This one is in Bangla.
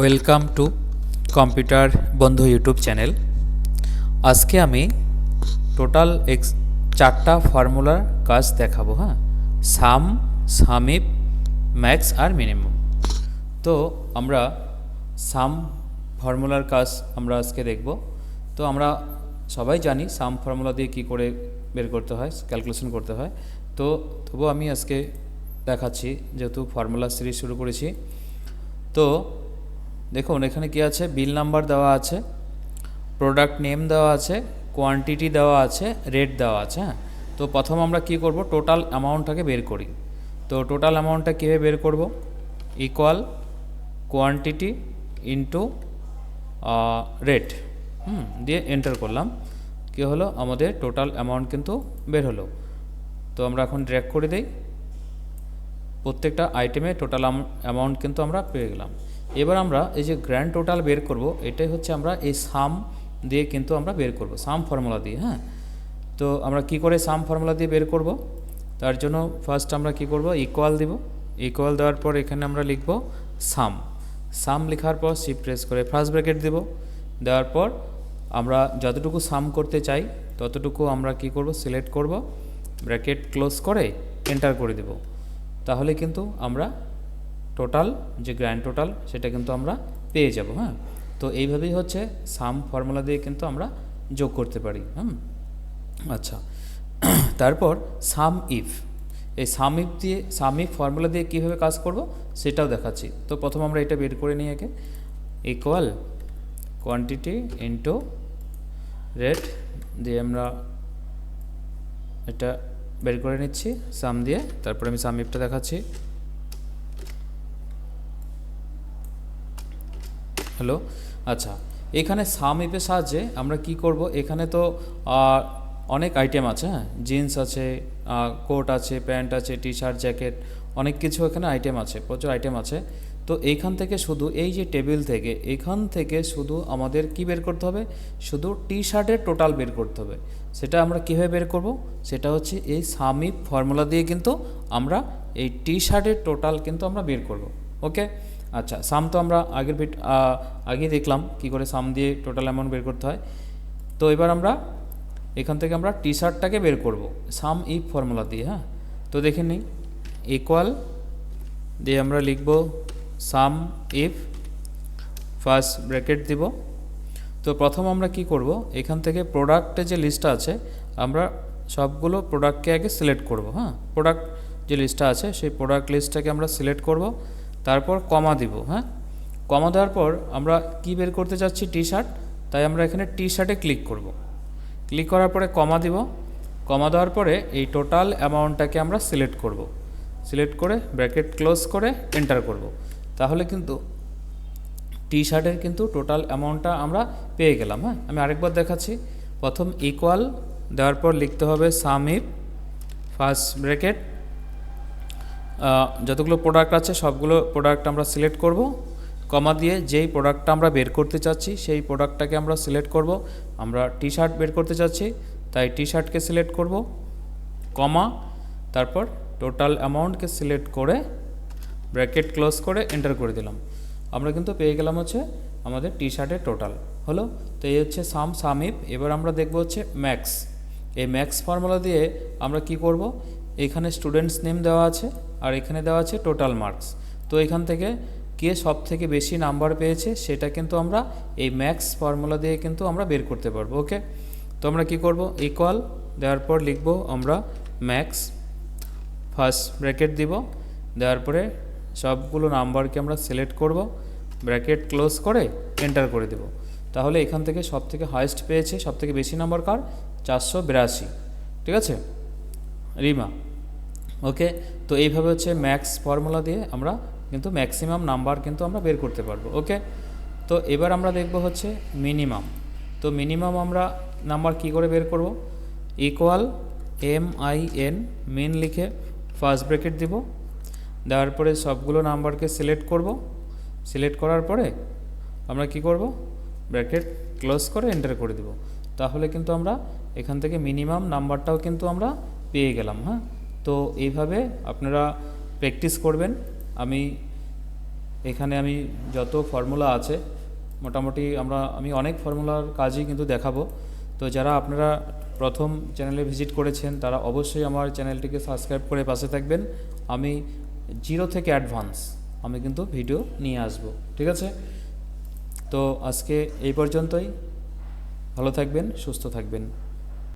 ওয়েলকাম টু কম্পিউটার বন্ধু ইউটিউব চ্যানেল। আজকে আমি টোটাল এক্স চারটা ফর্মুলার কাজ দেখাবো হ্যাঁ? সাম সামিপ ম্যাক্স আর মিনিমাম। তো আমরা সাম ফর্মুলার কাজ আমরা আজকে দেখব। তো আমরা সবাই জানি সাম ফর্মুলা দিয়ে কী করে বের করতে হয়, ক্যালকুলেশন করতে হয়। তো তবু আমি আজকে দেখাচ্ছি, যেহেতু ফর্মুলা সিরিজ শুরু করেছি। তো দেখুন, এখানে কি আছে? বিল নাম্বার দেওয়া আছে, প্রোডাক্ট নেম দেওয়া আছে, কোয়ান্টিটি দেওয়া আছে, রেট দেওয়া আছে হ্যাঁ? তো প্রথম আমরা কি করব? টোটাল অ্যামাউন্টটাকে বের করি। তো টোটাল অ্যামাউন্টটা কীভাবে বের করব? ইকুয়াল কোয়ান্টিটি ইন্টু রেট, হুম, দিয়ে এন্টার করলাম। কী হলো? আমাদের টোটাল অ্যামাউন্ট কিন্তু বের হলো। তো আমরা এখন ড্র্যাক করে দেই। প্রত্যেকটা আইটেমে টোটাল অ্যামাউন্ট কিন্তু আমরা পেয়ে গেলাম। এবার আমরা এই যে গ্র্যান্ড টোটাল বের করব, এটাই হচ্ছে আমরা এই সাম দিয়ে কিন্তু আমরা বের করব সাম ফর্মুলা দিয়ে হ্যাঁ? তো আমরা কি করে সাম ফর্মুলা দিয়ে বের করব? তার জন্য ফার্স্ট আমরা কি করব? ইকুয়াল দিব। ইকুয়াল দেওয়ার পর এখানে আমরা লিখব সাম সাম লেখার পর সি প্রেস করে ফার্স্ট ব্র্যাকেট দেব। দেওয়ার পর আমরা যতটুকু সাম করতে চাই, ততটুকু আমরা কি করব? সিলেক্ট করব। ব্র্যাকেট ক্লোজ করে এন্টার করে দেব। তাহলে কিন্তু আমরা টোটাল যে গ্র্যান্ড টোটাল সেটা কিন্তু আমরা পেয়ে যাব হ্যাঁ? তো এইভাবেই হচ্ছে সাম ফর্মুলা দিয়ে কিন্তু আমরা যোগ করতে পারি, হুম? আচ্ছা তারপর সাম ইফ এই সাম ইফ দিয়ে সাম ইফ ফর্মুলা দিয়ে কীভাবে কাজ করব? সেটাও দেখাচ্ছি। তো প্রথম আমরা এটা বের করে নিই আগে ইকুয়াল কোয়ান্টিটি ইন্টু রেট দিয়ে আমরা এটা বের করে নিচ্ছি সাম দিয়ে। তারপরে আমি সাম ইফটা দেখাচ্ছি। হ্যালো আচ্ছা এখানে সাম ইপের সাহায্যে আমরা কি করব? এখানে তো অনেক আইটেম আছে হ্যাঁ? জিন্স আছে কোট আছে প্যান্ট আছে টি শার্ট জ্যাকেট অনেক কিছু এখানে আইটেম আছে, প্রচুর আইটেম আছে। তো এইখান থেকে শুধু এই যে টেবিল থেকে, এখান থেকে শুধু আমাদের কি বের করতে হবে? শুধু টি শার্টের টোটাল বের করতে হবে। সেটা আমরা কীভাবে বের করব? সেটা হচ্ছে এই সামিপ ফর্মুলা দিয়ে কিন্তু আমরা এই টি শার্টের টোটাল কিন্তু আমরা বের করব ওকে আচ্ছা সাম তো আমরা আগের ভিট আগেই দেখলাম কি করে সাম দিয়ে টোটাল অ্যামাউন্ট বের করতে হয়। তো এবার আমরা এখান থেকে আমরা টি শার্টটাকে বের করব সাম ইফ ফর্মুলা দিয়ে হ্যাঁ? তো দেখে নিই ইকুয়াল দিয়ে আমরা লিখব সাম ইফ ফার্স্ট ব্র্যাকেট দিব। তো প্রথম আমরা কি করব, এখান থেকে প্রোডাক্টের যে লিস্টটা আছে, আমরা সবগুলো প্রোডাক্টকে আগে সিলেক্ট করব হ্যাঁ? প্রোডাক্ট যে লিস্টটা আছে, সেই প্রোডাক্ট লিস্টটাকে আমরা সিলেক্ট করব। তারপর কমা দিব হ্যাঁ? কমা দেওয়ার পর আমরা কি বের করতে চাচ্ছি টি শার্ট তাই আমরা এখানে টি শার্টে ক্লিক করব। ক্লিক করার পরে কমা দিব। কমা দেওয়ার পরে এই টোটাল অ্যামাউন্টটাকে আমরা সিলেক্ট করব। সিলেক্ট করে ব্র্যাকেট ক্লোজ করে এন্টার করব। তাহলে কিন্তু টি শার্টের কিন্তু টোটাল অ্যামাউন্টটা আমরা পেয়ে গেলাম হ্যাঁ? আমি আরেকবার দেখাচ্ছি। প্রথম ইকুয়াল দেওয়ার পর লিখতে হবে সামিপ ফার্স্ট ব্র্যাকেট যতগুলো প্রোডাক্ট আছে, সবগুলো প্রোডাক্ট আমরা সিলেক্ট করব। কমা দিয়ে যেই প্রোডাক্টটা আমরা বের করতে চাচ্ছি, সেই প্রোডাক্টটাকে আমরা সিলেক্ট করব। আমরা টি শার্ট বের করতে চাচ্ছি, তাই টি শার্টকে সিলেক্ট করব কমা তারপর টোটাল অ্যামাউন্টকে সিলেক্ট করে ব্র্যাকেট ক্লোজ করে এন্টার করে দিলাম। আমরা কিন্তু পেয়ে গেলাম হচ্ছে আমাদের টি শার্টের টোটাল হলো? তো এই হচ্ছে সাম সামিপ এবার আমরা দেখব হচ্ছে ম্যাক্স এই ম্যাক্স ফর্মুলা দিয়ে আমরা কি করব? এখানে স্টুডেন্টস নেম দেওয়া আছে। আর এখানে দেওয়া আছে টোটাল মার্কস তো এখান থেকে কে সব থেকে বেশি নাম্বার পেয়েছে সেটা কিন্তু আমরা এই ম্যাক্স ফর্মুলা দিয়ে কিন্তু আমরা বের করতে পারব ওকে তো আমরা কি করব? ইকুয়াল দেওয়ার পর লিখব আমরা ম্যাক্স ফার্স্ট ব্র্যাকেট দিব, দেওয়ার পরে সবগুলো নাম্বারকে আমরা সিলেক্ট করব ব্র্যাকেট ক্লোজ করে এন্টার করে দেব। তাহলে এখান থেকে সব থেকে হায়েস্ট পেয়েছে সব থেকে বেশি নাম্বার কার? চারশো বিরাশি, ঠিক আছে? রিমা ওকে তো এইভাবে হচ্ছে ম্যাক্স ফর্মুলা দিয়ে আমরা কিন্তু ম্যাক্সিমাম নাম্বার কিন্তু আমরা বের করতে পারব ওকে তো এবার আমরা দেখব হচ্ছে মিনিমাম তো মিনিমাম আমরা নাম্বার কি করে বের করব? Equal M I N min লিখে ফার্স্ট ব্র্যাকেট দিব দেওয়ার পরে সবগুলো নাম্বারকে সিলেক্ট করব। সিলেক্ট করার পরে আমরা কি করব? ব্র্যাকেট ক্লোজ করে এন্টার করে দেব। তাহলে কিন্তু আমরা এখান থেকে মিনিমাম নাম্বারটাও কিন্তু আমরা পেয়ে গেলাম হ্যাঁ? তো এইভাবে আপনারা প্র্যাকটিস করবেন। আমি এখানে আমি যত ফর্মুলা আছে, মোটামুটি আমরা, আমি অনেক ফর্মুলার কাজই কিন্তু দেখাবো। তো যারা আপনারা প্রথম চ্যানেলে ভিজিট করেছেন, তারা অবশ্যই আমার চ্যানেলটিকে সাবস্ক্রাইব করে পাশে থাকবেন। আমি জিরো থেকে অ্যাডভান্স আমি কিন্তু ভিডিও নিয়ে আসব, ঠিক আছে? তো আজকে এই পর্যন্তই। ভালো থাকবেন, সুস্থ থাকবেন।